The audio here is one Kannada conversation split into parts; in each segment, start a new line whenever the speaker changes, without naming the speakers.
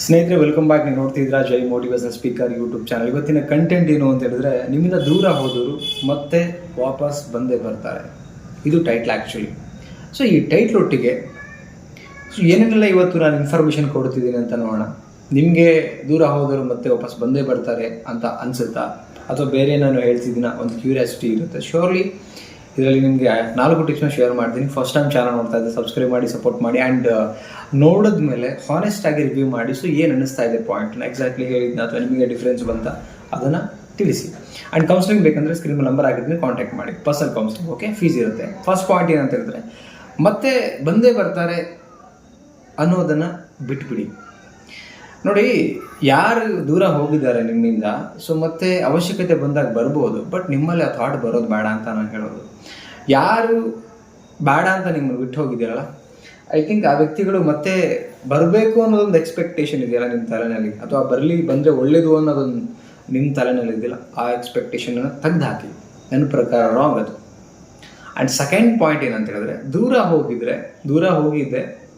ಸ್ನೇಹಿತರೆ ವೆಲ್ಕಮ್ ಬ್ಯಾಕ್ ನೀವು ನೋಡ್ತಿದ್ದೀರಾ Jai motivation speaker YouTube channel ಇವತ್ತಿನ ಕಂಟೆಂಟ್ ಏನು ಅಂತ ಹೇಳಿದ್ರೆ, ನಿಮ್ಮಿಂದ ದೂರ ಹೋದವರು ಮತ್ತೆ ವಾಪಸ್ ಬಂದೇ ಬರ್ತಾರೆ. ಇದು ಟೈಟ್ಲ್ ಆ್ಯಕ್ಚುಲಿ ಸೊ ಈ ಟೈಟ್ಲ್ ಒಟ್ಟಿಗೆ ಸೊ ಏನೇನೆಲ್ಲ ಇವತ್ತು ನಾನು ಇನ್ಫಾರ್ಮೇಷನ್ ಕೊಡ್ತಿದ್ದೀನಿ ಅಂತ ನೋಡೋಣ. ನಿಮಗೆ ದೂರ ಹೋದವರು ಮತ್ತೆ ವಾಪಸ್ ಬಂದೇ ಬರ್ತಾರೆ ಅಂತ ಅನ್ಸುತ್ತಾ? ಅಥವಾ ಬೇರೆ ನಾನು ಹೇಳ್ತಿದ್ದೀನ ಒಂದು ಕ್ಯೂರಿಯಾಸಿಟಿ ಇರುತ್ತೆ. ಶ್ಯೂರ್ಲಿ ಇದರಲ್ಲಿ ನಿಮಗೆ ನಾಲ್ಕು ಟಿಪ್ಸ್ನ ಶೇರ್ ಮಾಡ್ತೀನಿ. ಫಸ್ಟ್ ಟೈಮ್ ಚಾನಲ್ ನೋಡ್ತಾ ಇದ್ದೆ ಸಬ್ಸ್ಕ್ರೈಬ್ ಮಾಡಿ ಸಪೋರ್ಟ್ ಮಾಡಿ ಆ್ಯಂಡ್ ನೋಡಿದ್ಮೇಲೆ ಹಾನೆಸ್ಟ್ ಆಗಿ ರಿವ್ಯೂ ಮಾಡಿ. ಸೊ ಏನು ಅನ್ನಿಸ್ತಾ ಇದೆ ಪಾಯಿಂಟ್ನ ಎಕ್ಸಾಕ್ಟ್ಲಿ ಹೇಳಿದ್ನ ಅಥವಾ ನಿಮಗೆ ಡಿಫ್ರೆನ್ಸ್ ಬಂತ? ಅದನ್ನು ತಿಳಿಸಿ. ಆ್ಯಂಡ್ ಕೌನ್ಸಿಲಿಂಗ್ ಬೇಕಂದರೆ ಸ್ಕ್ರೀನ್ ನಂಬರ್ ಆಗಿದ್ದೀನಿ ಕಾಂಟ್ಯಾಕ್ಟ್ ಮಾಡಿ. ಪರ್ಸನಲ್ ಕೌನ್ಸಿಲಿಂಗ್ ಓಕೆ ಫೀಸ್ ಇರುತ್ತೆ. ಫಸ್ಟ್ ಪಾಯಿಂಟ್ ಏನಂತ ಹೇಳಿದ್ರೆ, ಮತ್ತೆ ಬಂದೇ ಬರ್ತಾರೆ ಅನ್ನೋದನ್ನು ಬಿಟ್ಬಿಡಿ. ನೋಡಿ, ಯಾರು ದೂರ ಹೋಗಿದ್ದಾರೆ ನಿಮ್ಮಿಂದ ಸೊ ಮತ್ತೆ ಅವಶ್ಯಕತೆ ಬಂದಾಗ ಬರ್ಬೋದು ಬಟ್ ನಿಮ್ಮಲ್ಲಿ ಆ ಥಾಟ್ ಬರೋದು ಬೇಡ ಅಂತ ನಾನು ಹೇಳೋದು. ಯಾರು ಬೇಡ ಅಂತ ನಿಮ್ಮನ್ನು ಬಿಟ್ಟು ಹೋಗಿದ್ದೀರಲ್ಲ? ಐ ಥಿಂಕ್ ಆ ವ್ಯಕ್ತಿಗಳು ಮತ್ತೆ ಬರಬೇಕು ಅನ್ನೋದೊಂದು ಎಕ್ಸ್ಪೆಕ್ಟೇಷನ್ ಇದೆಯಲ್ಲ ನಿಮ್ಮ ತಲೆನಲ್ಲಿ? ಅಥವಾ ಬರಲಿ, ಬಂದರೆ ಒಳ್ಳೇದು ಅನ್ನೋದೊಂದು ನಿಮ್ಮ ತಲೆನಲ್ಲಿ ಇದೆಯಲ್ಲ? ಆ ಎಕ್ಸ್ಪೆಕ್ಟೇಷನನ್ನು ತೆಗ್ದು ಹಾಕಿ ನನ್ನ ಪ್ರಕಾರ ರಾಂಗ್ ಅದು. ಆ್ಯಂಡ್ ಸೆಕೆಂಡ್ ಪಾಯಿಂಟ್ ಏನಂತ ಹೇಳಿದ್ರೆ, ದೂರ ಹೋಗಿದ್ರೆ, ದೂರ ಹೋಗಿದ್ದೆ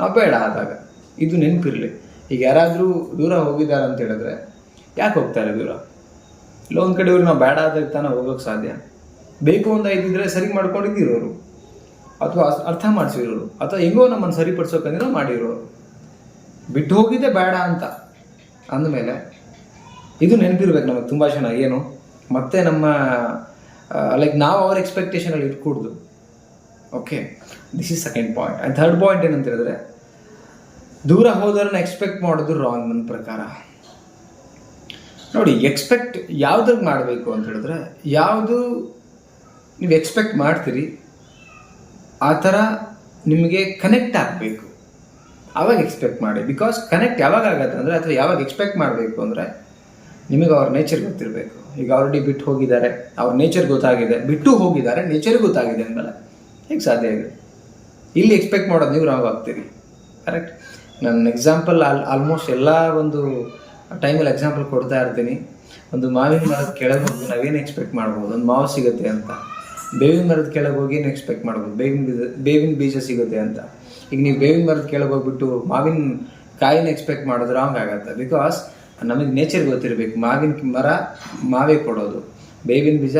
ನಾವು ಬೇಡ ಆದಾಗ. ಇದು ನೆನಪಿರಲಿ. ಈಗ ಯಾರಾದರೂ ದೂರ ಹೋಗಿದ್ದಾರೆ ಅಂತ ಹೇಳಿದ್ರೆ ಯಾಕೆ ಹೋಗ್ತಾರೆ ದೂರ? ಇಲ್ಲ, ಒಂದು ಕಡೆ ಇವ್ರು ನಾವು ಬೇಡ ಆದರೆ ತಾನೇ ಹೋಗೋಕೆ ಸಾಧ್ಯ. ಬೇಕು ಅಂತ ಇದ್ದಿದ್ರೆ ಸರಿ ಮಾಡ್ಕೊಂಡಿದ್ದಿರೋರು. ಅಥವಾ ಅರ್ಥ ಮಾಡಿಸಿರೋರು. ಅಥವಾ ಹೆಂಗೋ ನಮ್ಮನ್ನು ಸರಿಪಡಿಸೋಕಂದ್ರೆ ಮಾಡಿರೋರು. ಬಿಟ್ಟು ಹೋಗಿದ್ದೆ ಬೇಡ ಅಂತ ಅಂದಮೇಲೆ ಇದು ನೆನಪಿರ್ಬೇಕು ನಮಗೆ ತುಂಬ ಚೆನ್ನಾಗಿ ಏನು? ಮತ್ತೆ ನಮ್ಮ ಲೈಕ್ ನಾವು ಅವ್ರ ಎಕ್ಸ್ಪೆಕ್ಟೇಷನಲ್ಲಿ ಇಟ್ಕೂಡ್ದು. Okay this is second point and third point ಏನಂತ ಹೇಳಿದ್ರೆ ದೂರ ಹೋದವ್ರನ್ನ ಎಕ್ಸ್ಪೆಕ್ಟ್ ಮಾಡೋದು ರಾಂಗ್ ನನ್ನ ಪ್ರಕಾರ. ನೋಡಿ ಎಕ್ಸ್ಪೆಕ್ಟ್ ಯಾವ್ದಾಗ ಮಾಡಬೇಕು ಅಂತ ಹೇಳಿದ್ರೆ, ಯಾವುದು ನೀವು ಎಕ್ಸ್ಪೆಕ್ಟ್ ಮಾಡ್ತೀರಿ, ಆ ಥರ ನಿಮಗೆ ಕನೆಕ್ಟ್ ಆಗಬೇಕು. ಆವಾಗ ಎಕ್ಸ್ಪೆಕ್ಟ್ ಮಾಡಿ. ಬಿಕಾಸ್ ಕನೆಕ್ಟ್ ಯಾವಾಗ ಆಗತ್ತೆ ಅಂದರೆ, ಅಥವಾ ಯಾವಾಗ ಎಕ್ಸ್ಪೆಕ್ಟ್ ಮಾಡಬೇಕು ಅಂದರೆ, ನಿಮಗೆ ಅವ್ರ ನೇಚರ್ ಗೊತ್ತಿರಬೇಕು. ಈಗ ಆಲ್ರೆಡಿ ಬಿಟ್ಟು ಹೋಗಿದ್ದಾರೆ, ಅವ್ರ ನೇಚರ್ ಗೊತ್ತಾಗಿದೆ. ಬಿಟ್ಟು ಹೋಗಿದ್ದಾರೆ ನೇಚರ್ ಗೊತ್ತಾಗಿದೆ ಅಂದಮೇಲೆ, ಹೇಗೆ ಸಾಧ್ಯ ಇದೆ? ಇಲ್ಲಿ ಎಕ್ಸ್ಪೆಕ್ಟ್ ಮಾಡೋದು ನೀವು ರಾಂಗ್ ಆಗ್ತೀರಿ. ಕರೆಕ್ಟ್ ನನ್ನ ಎಕ್ಸಾಂಪಲ್ ಆಲ್ ಆಲ್ಮೋಸ್ಟ್ ಎಲ್ಲ ಒಂದು ಟೈಮಲ್ಲಿ ಎಕ್ಸಾಂಪಲ್ ಕೊಡ್ತಾ ಇರ್ತೀನಿ. ಒಂದು ಮಾವಿನ ಮರದ ಕೆಳಗೆ ಹೋಗಿ ನಾವೇನು ಎಕ್ಸ್ಪೆಕ್ಟ್ ಮಾಡ್ಬೋದು? ಒಂದು ಮಾವು ಸಿಗುತ್ತೆ ಅಂತ. ಬೇವಿನ ಮರದ ಕೆಳಗೆ ಹೋಗಿ ಏನು ಎಕ್ಸ್ಪೆಕ್ಟ್ ಮಾಡ್ಬೋದು? ಬೇವಿನ ಬೀಜ ಬೇವಿನ ಬೀಜ ಸಿಗುತ್ತೆ ಅಂತ. ಈಗ ನೀವು ಬೇವಿನ ಮರದ ಕೆಳಗೆ ಹೋಗ್ಬಿಟ್ಟು ಮಾವಿನ ಕಾಯಿನ ಎಕ್ಸ್ಪೆಕ್ಟ್ ಮಾಡೋದು ರಾಂಗ್ ಆಗುತ್ತೆ. ಬಿಕಾಸ್ ನಮಗೆ ನೇಚರ್ ಗೊತ್ತಿರಬೇಕು. ಮಾವಿನ ಮರ ಮಾವೇ ಕೊಡೋದು. ಬೇವಿನ ಬೀಜ,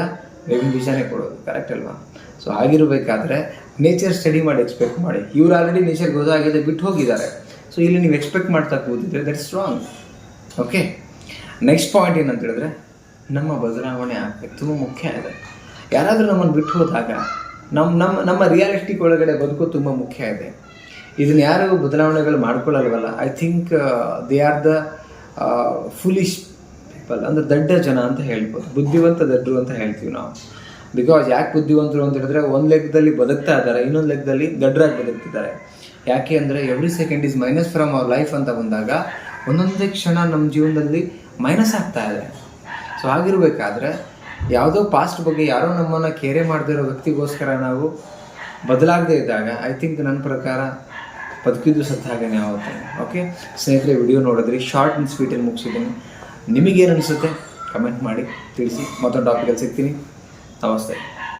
ಬೇವಿನ ಬೀಜನೇ ಕೊಡೋದು. ಕರೆಕ್ಟ್ ಅಲ್ವಾ? ಸೊ ಆಗಿರಬೇಕಾದ್ರೆ ನೇಚರ್ ಸ್ಟಡಿ ಮಾಡಿ ಎಕ್ಸ್ಪೆಕ್ಟ್ ಮಾಡಿ. ಇವ್ರು ಆಲ್ರೆಡಿ ನೇಚರ್ ಗೊತ್ತಾಗಿದೆ, ಬಿಟ್ಟು ಹೋಗಿದ್ದಾರೆ. ಸೊ ಇಲ್ಲಿ ನೀವು ಎಕ್ಸ್ಪೆಕ್ಟ್ ಮಾಡ್ತಾ ಕೂತಿದ್ರೆ that strong wrong okay next point ಏನಂತ ಹೇಳಿದ್ರೆ, ನಮ್ಮ ಬದಲಾವಣೆ ಆಗಬೇಕು. ತುಂಬ ಮುಖ್ಯ ಇದೆ. ಯಾರಾದರೂ ನಮ್ಮನ್ನು ಬಿಟ್ಟು ಹೋದಾಗ ನಮ್ಮ ನಮ್ಮ ನಮ್ಮ ರಿಯಾಲಿಟಿ ಒಳಗಡೆ ಬದುಕು ತುಂಬ ಮುಖ್ಯ ಇದೆ. ಇದನ್ನು ಯಾರು ಬದಲಾವಣೆಗಳು ಮಾಡ್ಕೊಳ್ಳಲ್ವಲ್ಲ? I think they are the foolish people ಅಂದರೆ ದಡ್ಡ ಜನ ಅಂತ ಹೇಳ್ಬೋದು. ಬುದ್ಧಿವಂತ ದಡ್ಡರು ಅಂತ ಹೇಳ್ತೀವಿ ನಾವು. ಬಿಕಾಸ್ ಯಾಕೆ ಬುದ್ಧಿವಂತರು ಅಂತ ಹೇಳಿದ್ರೆ, ಒಂದು ಲೆಕ್ಕದಲ್ಲಿ ಬದುಕ್ತಾ ಇದ್ದಾರೆ, ಇನ್ನೊಂದು ಲೆಕ್ಕದಲ್ಲಿ ದಡ್ಡರಾಗಿ ಬದುಕ್ತಿದ್ದಾರೆ. ಯಾಕೆ ಅಂದರೆ every second is minus from our life ಅಂತ ಬಂದಾಗ ಒಂದೊಂದೇ ಕ್ಷಣ ನಮ್ಮ ಜೀವನದಲ್ಲಿ ಮೈನಸ್ ಆಗ್ತಾ ಇದೆ. ಸೊ ಆಗಿರಬೇಕಾದ್ರೆ ಯಾವುದೋ ಪಾಸ್ಟ್ ಬಗ್ಗೆ ಯಾರೋ ನಮ್ಮನ್ನು ಕೇರೆ ಮಾಡದಿರೋ ವ್ಯಕ್ತಿಗೋಸ್ಕರ ನಾವು ಬದಲಾಗದೇ ಇದ್ದಾಗ ಐ ಥಿಂಕ್ ನನ್ನ ಪ್ರಕಾರ ಬದುಕಿದ್ದು ಸತ್ತ ಹಾಗೇನೆ ಆಗುತ್ತೆ. ಓಕೆ ಸ್ನೇಹಿತರೆ ವಿಡಿಯೋ ನೋಡಿದ್ರಿ ಶಾರ್ಟ್ ಆ್ಯಂಡ್ ಸ್ವೀಟಲ್ಲಿ ಮುಗಿಸಿದ್ದೀನಿ. ನಿಮಗೇನು ಅನಿಸುತ್ತೆ? ಕಮೆಂಟ್ ಮಾಡಿ, ತಿಳಿಸಿ. ಮತ್ತೊಂದು ಟಾಪಿಕಲ್ಲಿ ಸಿಗ್ತೀನಿ. ನಮಸ್ತೆ.